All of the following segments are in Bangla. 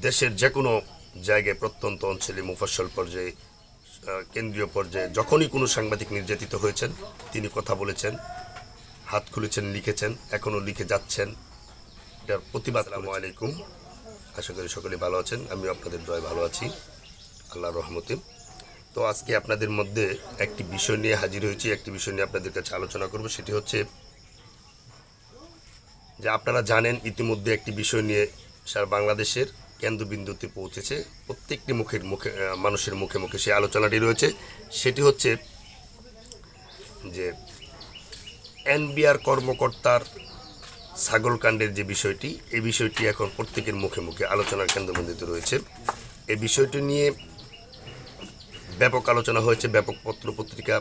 দেশের যে কোনো জায়গায় প্রত্যন্ত অঞ্চলে মুফাসল পর্যায়ে কেন্দ্রীয় পর্যায়ে যখনই কোনো সাংবাদিক নির্যাতিত হয়েছেন তিনি কথা বলেছেন হাত খুলেছেন লিখেছেন এখনও লিখে যাচ্ছেন। এটার প্রতিবাদ আলাইকুম। আশা করি সকলে ভালো আছেন আমি আপনাদের দয় ভালো আছি আল্লাহর রহমতে। তো আজকে আপনাদের মধ্যে একটি বিষয় নিয়ে হাজির হয়েছি একটি বিষয় নিয়ে আপনাদের কাছে আলোচনা করব সেটি হচ্ছে যে আপনারা জানেন ইতিমধ্যে একটি বিষয় নিয়ে সারা বাংলাদেশের কেন্দ্রবিন্দুতে পৌঁছেছে, প্রত্যেকটি মুখের মুখে মানুষের মুখে মুখে সেই আলোচনাটি রয়েছে। সেটি হচ্ছে যে এনবিআর কর্মকর্তার ছাগলকাণ্ডের যে বিষয়টি, এই বিষয়টি এখন প্রত্যেকের মুখে মুখে আলোচনার কেন্দ্রবিন্দুতে রয়েছে। এই বিষয়টি নিয়ে ব্যাপক আলোচনা হয়েছে, ব্যাপক পত্র পত্রিকা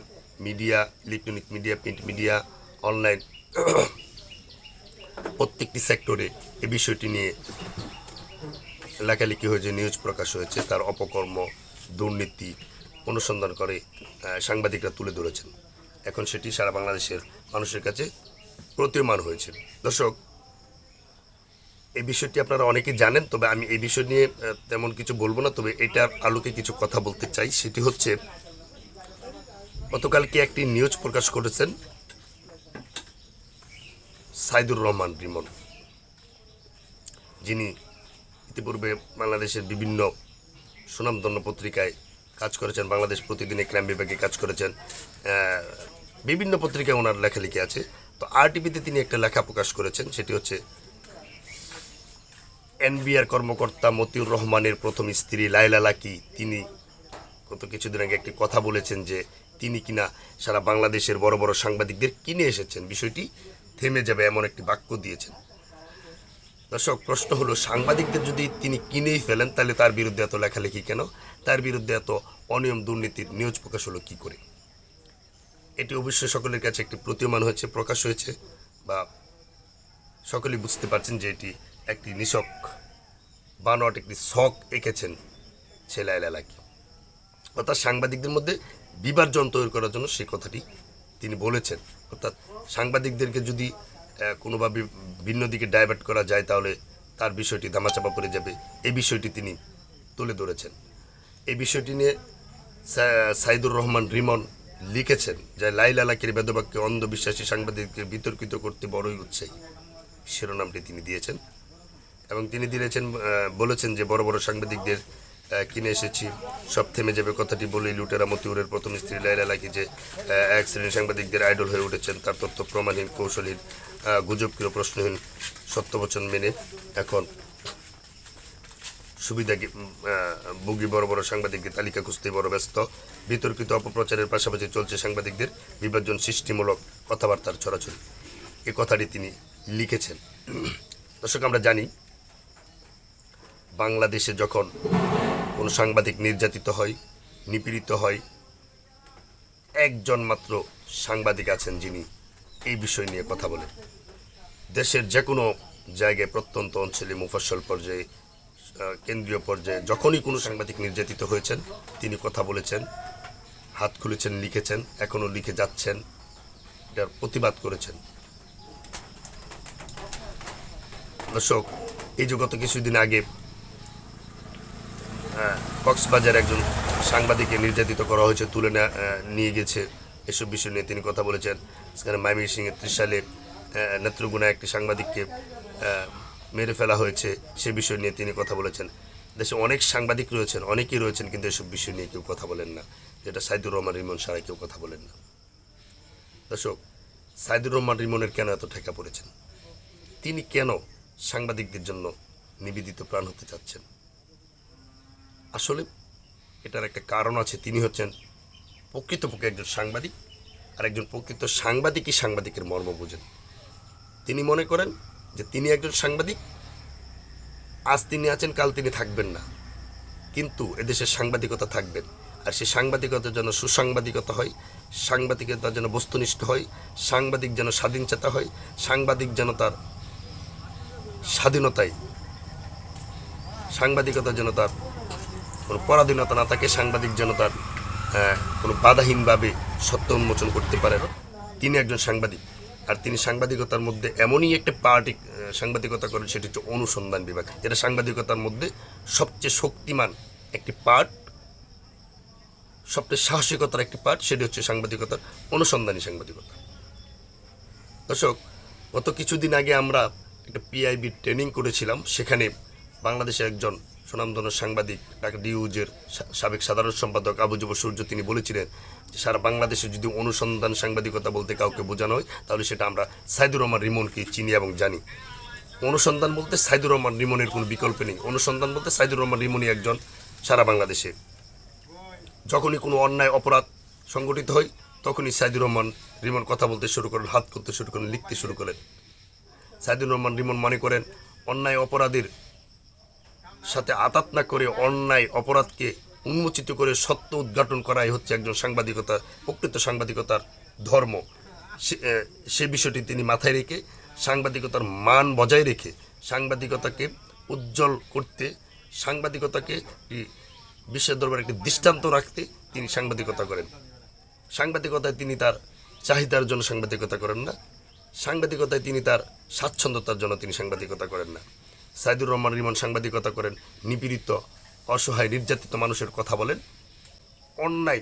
media, electronic media, print media, online, প্রত্যেকটি সেক্টরে এই বিষয়টি নিয়ে লেখালেখি হয়েছে নিউজ প্রকাশ হয়েছে, তার অপকর্ম, দুর্নীতি অনুসন্ধান করে সাংবাদিকরা তুলে ধরেছেন। এখন সেটি সারা বাংলাদেশের মানুষের কাছে প্রতীয়মান হয়েছে। দর্শক, এই বিষয়টি আপনারা অনেকে জানেন, তবে আমি এই বিষয় নিয়ে তেমন কিছু বলব না, তবে এটার আলোকে কিছু কথা বলতে চাই। সেটি হচ্ছে, গতকালকে একটি নিউজ প্রকাশ করেছেন সাইদুর রহমান রিমন। যিনি ইতিপূর্বে বাংলাদেশের বিভিন্ন সুনামধন্য পত্রিকায় কাজ করেছেন, বাংলাদেশ প্রতিদিনে ক্রাইম বিভাগে কাজ করেছেন। বিভিন্ন পত্রিকায় ওনার লেখালেখি আছে। তো আরটিভিতে তিনি একটা লেখা প্রকাশ করেছেন, সেটি হচ্ছে, এনবিআর কর্মকর্তা মতিউর রহমানের প্রথম স্ত্রী লাইলা লাকি তিনি গত কিছুদিন আগে একটি কথা বলেছেন যে, তিনি কিনা সারা বাংলাদেশের বড় বড় সাংবাদিকদের কিনে এসেছেন। বিষয়টি থেমে যাবে এমন একটি বাক্য দিয়েছেন। দর্শক, প্রশ্ন হলো, সাংবাদিকদের যদি তিনি কিনেই ফেলেন, তাহলে তার বিরুদ্ধে এত লেখালেখি কেন? তার বিরুদ্ধে এত অনিয়ম দুর্নীতির নিউজ প্রকাশ হলো কী করে? এটি অবশ্যই সকলের কাছে একটি প্রতীয়মান হয়েছে, প্রকাশ হয়েছে, বা সকলেই বুঝতে পারছেন যে এটি একটি নিশক বানোয়াট একটি শখ এঁকেছেন ছেলে এলাকি অর্থাৎ সাংবাদিকদের মধ্যে বিভাজন তৈরি করার জন্য সেই কথাটি তিনি বলেছেন। অর্থাৎ সাংবাদিকদেরকে যদি কোনোভাবে ভিন্ন দিকে ডাইভার্ট করা যায়, তাহলে তার বিষয়টি ধামাচাপা পড়ে যাবে। এই বিষয়টি তিনি তুলে ধরেছেন। এই বিষয়টি নিয়ে সাইদুর রহমান রিমন লিখেছেন যে, লাইলা লাকির বেদবাক্যে অন্ধবিশ্বাসী সাংবাদিককে বিতর্কিত করতে বড়ই উৎসাহী। শিরোনামটি তিনি দিয়েছেন। এবং তিনি দিয়েছেন বলেছেন যে, বড় বড় সাংবাদিকদের কিনে এসেছি। সব থেমে যাবে কথাটি বলেই লুটেরা মতিউরের প্রথম স্ত্রী লাইলা লাকি যে এক শ্রেণির সাংবাদিকদের আইডল হয়ে উঠেছেন, তার তথ্য প্রমাণহীন, কৌশলীর আহ, গুজবকীয় প্রশ্নহীন? সত্যবচন মেনে এখন সুবিধা বুগি বড় বড় সাংবাদিকদের তালিকা খুঁজতে বড় ব্যস্ত। বিতর্কিত অপপ্রচারের পাশাপাশি চলছে সাংবাদিকদের বিভাজন সৃষ্টিমূলক কথাবার্তার ছড়াছড়ি। এ কথাটি তিনি লিখেছেন। দর্শক আমরা জানি বাংলাদেশে যখন কোনো সাংবাদিক নির্যাতিত হয় নিপীড়িত হয় একজন মাত্র সাংবাদিক আছেন যিনি। এই বিষয় নিয়ে কথা বলেন দেশের যে কোনো জায়গায় প্রত্যন্ত অঞ্চলে মুফাসল পর্যায়ে কেন্দ্রীয় পর্যায়ে যখনই কোনো সাংবাদিক নির্যাতিত হয়েছেন, তিনি কথা বলেছেন, হাত খুলেছেন, লিখেছেন, এখনও লিখে যাচ্ছেন, এটার প্রতিবাদ করেছেন। দর্শক, এই যে গত কিছুদিন আগে কক্সবাজার একজন সাংবাদিককে নির্যাতিত করা হয়েছে, তুলে নিয়ে গেছে এসব বিষয় নিয়ে তিনি কথা বলেছেন। সেখানে মাইমি সিংয়ের ত্রিশ সালে আহ, নেত্রগুনা একটি সাংবাদিককে মেরে ফেলা হয়েছে সে বিষয় নিয়ে তিনি কথা বলেছেন। দেশে অনেক সাংবাদিক রয়েছেন অনেকেই রয়েছেন কিন্তু এসব বিষয় নিয়ে কেউ কথা বলেন না। যেটা সাইদুর রহমান রিমন সারা কেউ কথা বলেন না। দর্শক সাইদুর রহমান রিমনের কেন এত ঠেকা পড়েছেন? তিনি কেন সাংবাদিকদের জন্য নিবেদিত প্রাণ হতে চাচ্ছেন? আসলে এটার একটা কারণ আছে। তিনি হচ্ছেন প্রকৃতপক্ষে একজন সাংবাদিক। আর একজন প্রকৃত সাংবাদিকই সাংবাদিকের মর্ম বোঝেন। তিনি মনে করেন যে তিনি একজন সাংবাদিক, আজ তিনি আছেন, কাল তিনি থাকবেন না। কিন্তু এদেশের সাংবাদিকতা থাকবেন আর সেই সাংবাদিকতা যেন সুসাংবাদিকতা হয়, সাংবাদিকতা যেন বস্তুনিষ্ঠ হয়, সাংবাদিক যেন স্বাধীনচেতা হয়, সাংবাদিক যেন তার স্বাধীনতায়, সাংবাদিকতা যেন তার কোনো পরাধীনতা না থাকে, সাংবাদিক যেন তার কোনো বাধাহীনভাবে সত্য উন্মোচন করতে পারেন তিনি একজন সাংবাদিক। আর তিনি সাংবাদিকতার মধ্যে এমনই একটা পার্টি সাংবাদিকতা করেন, সেটি হচ্ছে অনুসন্ধান বিভাগ। যেটা সাংবাদিকতার মধ্যে সবচেয়ে শক্তিমান একটি পার্ট সবচেয়ে সাহসিকতার একটি পার্ট সেটি হচ্ছে সাংবাদিকতার অনুসন্ধানী সাংবাদিকতা। দর্শক, গত কিছুদিন আগে আমরা একটা পিআইবি ট্রেনিং করেছিলাম। সেখানে বাংলাদেশের একজন সুনামধন্য সাংবাদিক ঢাকা ডিউজের সাবেক সাধারণ সম্পাদক আবু যুব সূর্য তিনি বলেছিলেন যে সারা বাংলাদেশে যদি অনুসন্ধান সাংবাদিকতা বলতে কাউকে বোঝানো হয়, তাহলে সেটা আমরা সাইদুর রহমান রিমনকে চিনি এবং জানি। অনুসন্ধান বলতে সাইদুর রহমান রিমনের কোনো বিকল্প নেই। অনুসন্ধান বলতে সাইদুর রহমান রিমনই একজন সারা বাংলাদেশে। যখনই কোনো অন্যায় অপরাধ সংগঠিত হয়, তখনই সাইদুর রহমান রিমন কথা বলতে শুরু করেন, হাত করতে শুরু করেন, লিখতে শুরু করেন। সাইদুর রহমান রিমন মনে করেন, অন্যায় অপরাধীর সাথে আতাত না করে অন্যায় অপরাধকে উন্মোচিত করে সত্য উদ্ঘাটন করাই হচ্ছে একজন সাংবাদিকতা, প্রকৃত সাংবাদিকতার ধর্ম। সে- বিষয়টি তিনি মাথায় রেখে সাংবাদিকতার মান বজায় রেখে সাংবাদিকতাকে উজ্জ্বল করতে, সাংবাদিকতাকে বিশ্বের দরবারে একটি দৃষ্টান্ত রাখতে তিনি সাংবাদিকতা করেন। সাংবাদিকতায় তিনি তার চাহিদার জন্য সাংবাদিকতা করেন না। সাংবাদিকতায় তিনি তার স্বাচ্ছন্দ্যতার জন্য তিনি সাংবাদিকতা করেন না। সাইদুর রহমান রিমন সাংবাদিকতা করেন, নিপীড়িত, অসহায়, নির্যাতিত মানুষের কথা বলেন। অন্যায়।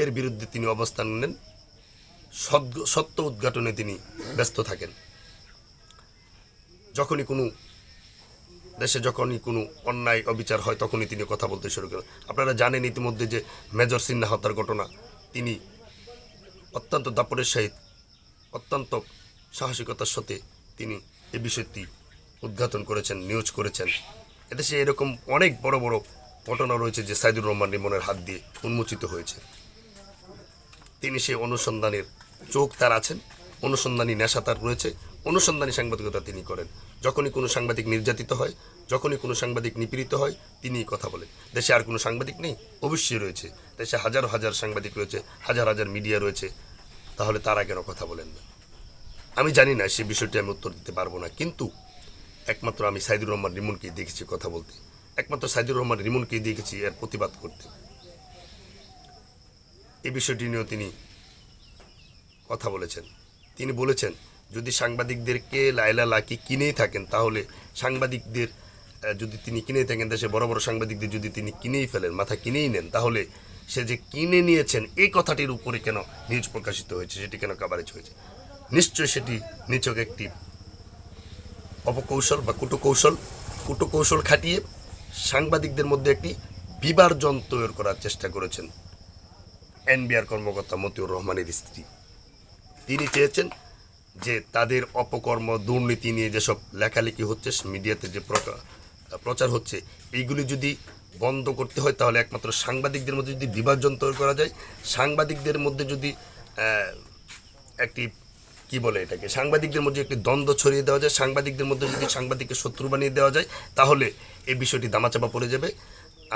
এর বিরুদ্ধে তিনি অবস্থান নেন। সত্য উদ্ঘাটনে তিনি ব্যস্ত থাকেন। যখনই কোনো দেশে যখনই কোনো অন্যায়, অবিচার হয়, তখনই তিনি কথা বলতে শুরু করেন। আপনারা জানেন ইতিমধ্যে যে মেজর সিনহা হত্যার ঘটনা, তিনি অত্যন্ত দাপরের সহিত, অত্যন্ত সাহসিকতার সাথে তিনি এ বিষয়টি উদ্ঘাটন করেছেন, নিউজ করেছেন। এদেশে এরকম অনেক বড় বড় ঘটনা রয়েছে যে সাইদুর রহমান রিমনের হাত দিয়ে উন্মোচিত হয়েছে। তিনি সেই অনুসন্ধানের চোখ তার আছেন, অনুসন্ধানী নেশা তার রয়েছে, অনুসন্ধানী সাংবাদিকতা তিনি করেন। যখনই কোনো সাংবাদিক নির্যাতিত হয়, যখনই কোনো সাংবাদিক নিপীড়িত হয়, তিনিই কথা বলেন। দেশে আর কোনো সাংবাদিক নেই, অবশ্যই রয়েছে। দেশে হাজার হাজার সাংবাদিক রয়েছে, হাজার হাজার মিডিয়া রয়েছে, তাহলে তারা কেন কথা বলেন না? আমি জানি না, সে বিষয়টি আমি উত্তর দিতে পারব না, কিন্তু একমাত্র আমি সাইদুর রহমান রিমনকেই দেখেছি কথা বলতে। একমাত্র সাইদুর রহমান রিমনকেই দেখেছি এর প্রতিবাদ করতে। এই বিষয়টি নিয়েও তিনি কথা বলেছেন। তিনি বলেছেন, যদি সাংবাদিকদেরকে লাইলা লাকি কিনেই থাকেন, তাহলে সাংবাদিকদের যদি তিনি কিনেই থাকেন, দেশে বড় বড় সাংবাদিকদের যদি তিনি কিনেই ফেলেন, মাথা কিনেই নেন, তাহলে সে যে কিনে নিয়েছেন, এই কথাটির উপরে কেন নিউজ প্রকাশিত হয়েছে, সেটি কেন কাভারেজ হয়েছে? নিশ্চয়ই সেটি নিচক একটি অপকৌশল বা কুটকৌশল। কুটকৌশল খাটিয়ে সাংবাদিকদের মধ্যে একটি বিভার্জন তৈরি করার চেষ্টা করেছেন এনবিআর কর্মকর্তা মতিউর রহমানের স্ত্রী। তিনি চেয়েছেন যে তাদের অপকর্ম, দুর্নীতি নিয়ে যেসব লেখালেখি হচ্ছে, মিডিয়াতে যে প্রচার হচ্ছে, এইগুলি যদি বন্ধ করতে হয়, তাহলে একমাত্র সাংবাদিকদের মধ্যে যদি বিভাজন তৈরি করা যায়, সাংবাদিকদের মধ্যে যদি একটি কি বলে এটাকে? সাংবাদিকদের মধ্যে একটি দ্বন্দ্ব ছড়িয়ে দেওয়া যায়। সাংবাদিকদের মধ্যে যদি সাংবাদিককে শত্রু বানিয়ে দেওয়া যায়, তাহলে এই বিষয়টি দামাচাপা পড়ে যাবে।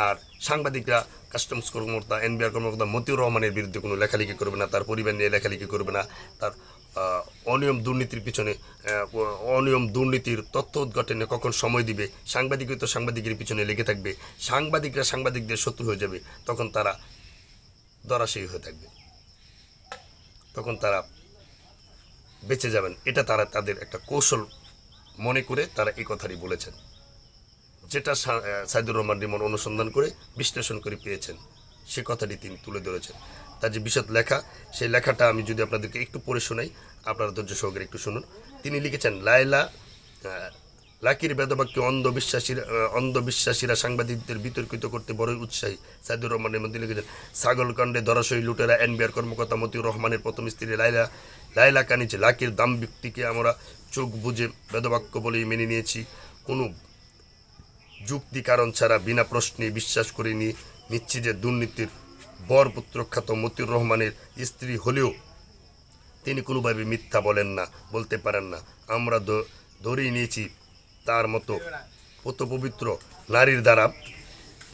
আর সাংবাদিকরা, কাস্টমস কর্মকর্তা, এনবিআর কর্মকর্তা মতিউর রহমানের বিরুদ্ধে কোনো লেখালেখি করবে না, তার পরিবার নিয়ে লেখালেখি করবে না, তার অনিয়ম দুর্নীতির পিছনে অনিয়ম দুর্নীতির তথ্য উদ্ঘাটনে কখন সময় দিবে? সাংবাদিকই তো সাংবাদিকের পিছনে লেগে থাকবে। সাংবাদিকরা সাংবাদিকদের শত্রু হয়ে যাবে। তখন তারা দরাশায়ী হয়ে থাকবে। তখন তারা বেঁচে যাবেন। এটা তারা তাদের একটা কৌশল মনে করে তারা এই কথাটি বলেছেন। যেটা সাইদুর রহমান রিমন অনুসন্ধান করে বিশ্লেষণ করে পেয়েছেন। সে কথাটি তিনি তুলে ধরেছেন। তার যে বিশদ লেখা, সেই লেখাটা আমি যদি আপনাদেরকে একটু পড়ে শোনাই, আপনারা ধৈর্য সহকারে একটু শুনুন। তিনি লিখেছেন, লায়লা লাকির বেদবাক্যে অন্ধবিশ্বাসীরা অন্ধবিশ্বাসীরা সাংবাদিকদের বিতর্কিত করতে বড়ই উৎসাহী। সাইদুর রহমানের মধ্যে লিখেছেন ছাগলকাণ্ডে ধরাশয়ী লুটেরা, এনবিআর কর্মকর্তা মতিউর রহমানের প্রথম স্ত্রী লাইলা লাইলা কানিছে লাকির দাম ব্যক্তিকে আমরা চোখ বুঝে বেদবাক্য বলেই মেনে নিয়েছি। কোনো যুক্তি, কারণ ছাড়া বিনা প্রশ্নে বিশ্বাস করে নিয়ে নিচ্ছি যে দুর্নীতির বর পুত্রখ্যাত মতিউর রহমানের স্ত্রী হলেও তিনি কোনোভাবে মিথ্যা বলেন না, বলতে পারেন না। আমরা ধরেই নিয়েছি তার মতো পবিত্র নারীর দ্বারা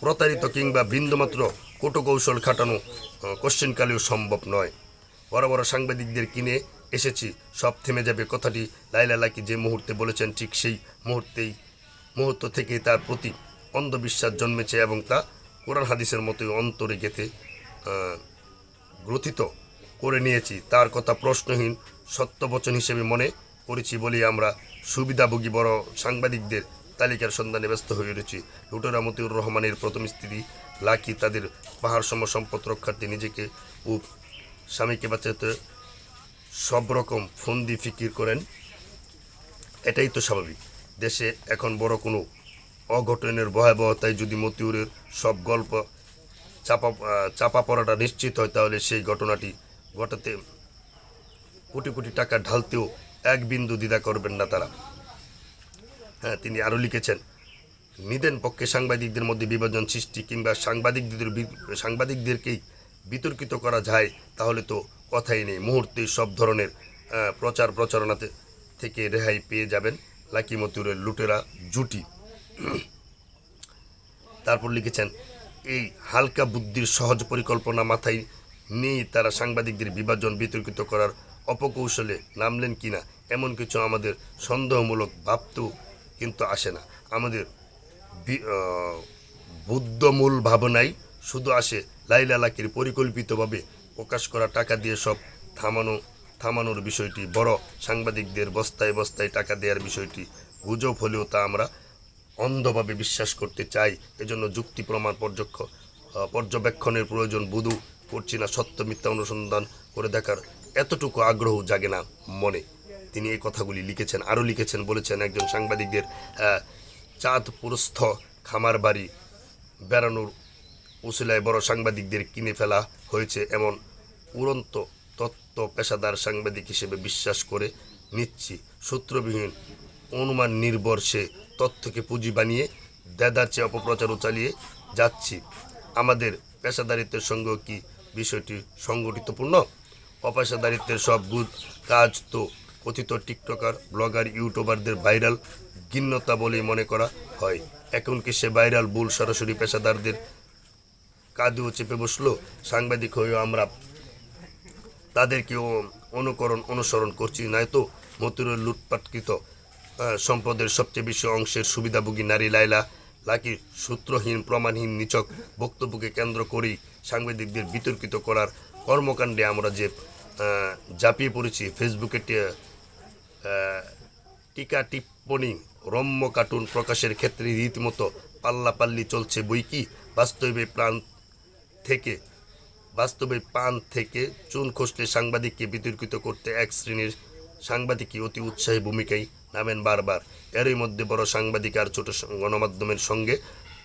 প্রতারিত কিংবা বিন্দুমাত্র কৌশল খাটানো কোশ্চেনকালেও সম্ভব নয়। বড় বড় সাংবাদিকদের কিনে এসেছি সব থেমে যাবে কথাটি লাইলা লাকি যে মুহূর্তে বলেছেন ঠিক সেই মুহূর্তেই। মুহূর্ত থেকে তার প্রতি অন্ধবিশ্বাস জন্মেছে এবং তা কোরআন হাদিসের মতোই অন্তরে আহ, গ্রথিত করে নিয়েছি। তার কথা প্রশ্নহীন সত্যবচন হিসেবে মনে করেছি বলেই আমরা সুবিধাভোগী বড় সাংবাদিকদের তালিকার সন্ধানে ব্যস্ত হয়ে রয়েছি। লুটেরা মতিউর রহমানের প্রথম স্ত্রী লাকি তাদের পাহাড় সম সম্পদ রক্ষার্থে নিজেকে ও স্বামীকে বাঁচাতে সব রকম ফন্দি ফিকির করেন। এটাই তো স্বাভাবিক। দেশে এখন বড় কোনো অঘটনের ভয়াবহতায় যদি মতিউরের সব গল্প চাপা চাপা পড়াটা নিশ্চিত হয়, তাহলে সেই ঘটনাটি ঘটাতে কোটি কোটি টাকা ঢালতেও এক বিন্দু দ্বিধা করবেন না তারা। হ্যাঁ তিনি আরও লিখেছেন, নিদেন পক্ষে সাংবাদিকদের মধ্যে বিভাজন সৃষ্টি কিংবা সাংবাদিকদের সাংবাদিকদেরকেই বিতর্কিত করা যায়, তাহলে তো কথাই নেই। মুহূর্তে সব ধরনের প্রচার প্রচারণাতে থেকে রেহাই পেয়ে যাবেন লাকি মতুরের লুটেরা জুটি। তারপর লিখেছেন, এই হালকা বুদ্ধির সহজ পরিকল্পনা মাথায় নিয়ে তারা সাংবাদিকদের বিভাজন বিতর্কিত করার অপকৌশলে নামলেন কিনা এমন কিছু আমাদের সন্দেহমূলক ভাবতেও কিন্তু আসে না। আমাদের বুদ্ধমূল ভাবনাই শুধু আসে লাইলা লাকির পরিকল্পিতভাবে প্রকাশ করা টাকা দিয়ে সব থামানো, থামানোর বিষয়টি, বড় সাংবাদিকদের বস্তায় বস্তায় টাকা দেওয়ার বিষয়টি, গুজব হলেও তা আমরা অন্ধভাবে বিশ্বাস করতে চাই। এজন্য যুক্তি প্রমাণ পর্যক্ষ পর্যবেক্ষণের প্রয়োজন বুধু করছি না, সত্য মিথ্যা অনুসন্ধান করে দেখার এতটুকু আগ্রহ জাগে না মনে। তিনি এই কথাগুলি লিখেছেন, আরও লিখেছেন, বলেছেন একজন সাংবাদিকদের চাঁদপুরস্থ খামার বাড়ি বেড়ানোর উসিলায় বড় সাংবাদিকদের কিনে ফেলা হয়েছে এমন উড়ন্ত তত্ত্ব পেশাদার সাংবাদিক হিসেবে বিশ্বাস করে নিচ্ছি। সূত্রবিহীন অনুমান নির্ভর সে তথ্যকে পুঁজি বানিয়ে দেদারচে অপপ্রচারও চালিয়ে যাচ্ছি। আমাদের পেশাদারিত্বের সঙ্গেও কি বিষয়টি সংগঠিতপূর্ণ? অপেশাদারিত্বের সব গুড কাজ তো কথিত টিকটকার, ব্লগার, ইউটিউবারদের ভাইরাল গিন্নতা বলেই মনে করা হয়। এখন কি সে ভাইরাল বুল সরাসরি পেশাদারদের কাঁদেও চেপে বসল? সাংবাদিক হয়েও আমরা তাদেরকেও অনুকরণ, অনুসরণ করছি। নয়তো মতুরের লুটপাটকৃত সম্পদের সবচেয়ে বেশি অংশের সুবিধাভোগী নারী লাইলা লাকি সূত্রহীন, প্রমাণহীন, নিচক বক্তব্যকে কেন্দ্র করেই সাংবাদিকদের বিতর্কিত করার কর্মকাণ্ডে আমরা যে ঝাঁপিয়ে পড়েছি ফেসবুকে টিকা টিপ্পণী রম্য কার্টুন প্রকাশের ক্ষেত্রে রীতিমতো পাল্লাপাল্লি চলছে বই কি? বাস্তবে প্রাণ থেকে, বাস্তবে পান থেকে চুন খসলে সাংবাদিককে বিতর্কিত করতে এক শ্রেণির সাংবাদিকই অতি উৎসাহী ভূমিকায় নামেন বারবার। এরই মধ্যে বড় সাংবাদিক আর ছোট গণমাধ্যমের সঙ্গে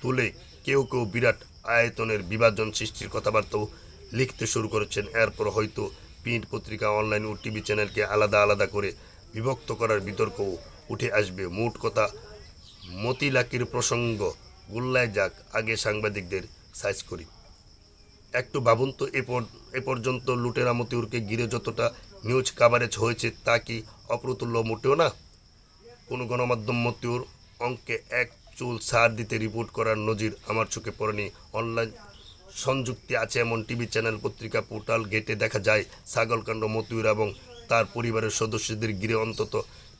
তুলে কেউ কেউ বিরাট আয়তনের বিভাজন সৃষ্টির কথাবার্তাও লিখতে শুরু করেছেন। এরপর হয়তো প্রিন্ট পত্রিকা, অনলাইন ও টিভি চ্যানেলকে আলাদা আলাদা করে বিভক্ত করার বিতর্কও উঠে আসবে। মোট কথা, মতিলাকির প্রসঙ্গ গুল্লায় যাক, আগে সাংবাদিকদের সাইজ করি। একটু ভাবুন তো, এ পর্যন্ত লুটেরা মতিউরকে ঘিরে যতটা নিউজ কাভারেজ হয়েছে তা কি অপ্রতুল্য মোটেও না? কোনো গণমাধ্যম মতিউর অঙ্কে এক চুল সার দিতে রিপোর্ট করার নজির আমার চোখে পড়েনি। অনলাইন সংযুক্তি আছে এমন টিভি চ্যানেল, পত্রিকা, পোর্টাল, গেটে দেখা যায় ছাগলকাণ্ড মতিউর এবং তার পরিবারের সদস্যদের ঘিরে অন্তত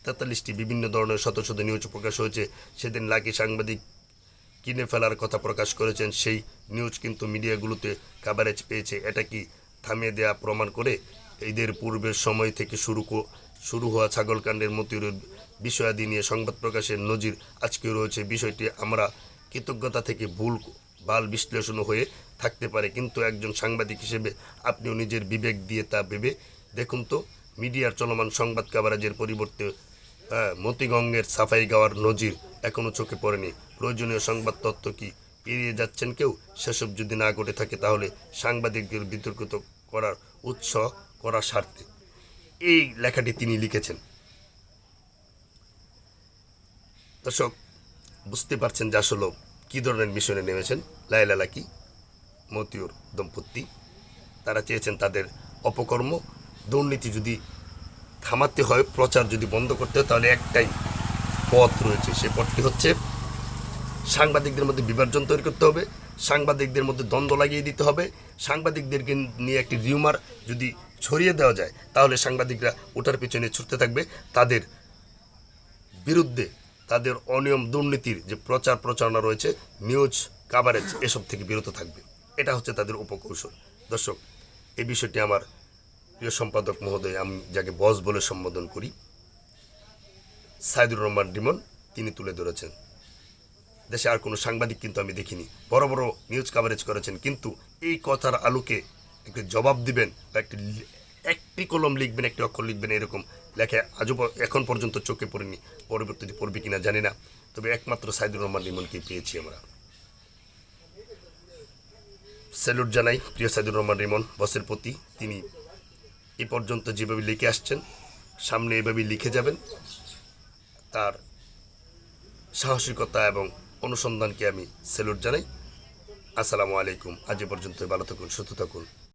তেতাল্লিশটি বিভিন্ন ধরনের শত শত নিউজ প্রকাশ হয়েছে। সেদিন লাকি সাংবাদিক কিনে ফেলার কথা প্রকাশ করেছেন। সেই নিউজ কিন্তু মিডিয়াগুলোতে কাভারেজ পেয়েছে। এটা কি থামিয়ে দেয়া প্রমাণ করে ঈদের পূর্বের সময় থেকে শুরু শুরু হওয়া ছাগলকাণ্ডের মতিউরের বিষয়াদি নিয়ে সংবাদ প্রকাশের নজির আজকেও রয়েছে। বিষয়টি আমরা কৃতজ্ঞতা থেকে ভুল বাল বিশ্লেষণ হয়ে থাকতে পারে। কিন্তু একজন সাংবাদিক হিসেবে আপনিও নিজের বিবেক দিয়ে তা ভেবে দেখুন তো, মিডিয়ার চলমান সংবাদ কাভারেজের পরিবর্তে মতিগঙ্গের সাফাই গাওয়ার নজির এখনও চোখে পড়েনি। প্রয়োজনীয় সংবাদ তথ্য কি এড়িয়ে যাচ্ছেন কেউ? সেসব যদি না ঘটে থাকে তাহলে সাংবাদিকদের বিতর্কিত করার উৎস করার স্বার্থে। এই লেখাটি তিনি লিখেছেন। দর্শক, বুঝতে পারছেন যে আসলে কী ধরনের মিশনে নেমেছেন? লাইলা লাকি মতিউর দম্পতি। তারা চেয়েছেন তাদের অপকর্ম, দুর্নীতি যদি থামাতে হয়, প্রচার যদি বন্ধ করতে হয়, তাহলে একটাই পথ রয়েছে। সে পথটি হচ্ছে সাংবাদিকদের মধ্যে বিভাজন তৈরি করতে হবে, সাংবাদিকদের মধ্যে দ্বন্দ্ব লাগিয়ে দিতে হবে, সাংবাদিকদেরকে নিয়ে একটি রিউমার যদি ছড়িয়ে দেওয়া যায়, তাহলে সাংবাদিকরা ওটার পিছনে ছুটতে থাকবে। তাদের বিরুদ্ধে তাদের অনিয়ম দুর্নীতির যে প্রচার প্রচারণা রয়েছে নিউজ কাভারেজ এসব থেকে বিরত থাকবে। এটা হচ্ছে তাদের উপকৌশল। দর্শক, এই বিষয়টি আমার প্রিয় সম্পাদক মহোদয়, আমি যাকে বস বলে সম্বোধন করি, সাইদুর রহমান ডিমন, তিনি তুলে ধরেছেন। দেশে আর কোনো সাংবাদিক কিন্তু আমি দেখিনি। বড় বড় নিউজ কাভারেজ করেছেন, কিন্তু এই কথার আলোকে একটি জবাব দিবেন বা একটি একটি কলম লিখবেন, একটি অক্ষর লিখবেন, এরকম লেখা আজও এখন পর্যন্ত চোখে পড়েনি, পরবর্তীতে পড়বে কিনা জানি না, তবে একমাত্র সাইদুর রহমান রিমনকে পেয়েছি আমরা। স্যালুট জানাই, প্রিয় সাইদুর রহমান রিমন বসের প্রতি, তিনি এ পর্যন্ত যেভাবে লিখে আসছেন, সামনে এভাবেই লিখে যাবেন, তার সাহসিকতা এবং অনুসন্ধানকে আমি স্যালুট জানাই। আসসালামু আলাইকুম, আজ পর্যন্ত ভালো থাকুন, সুস্থ থাকুন।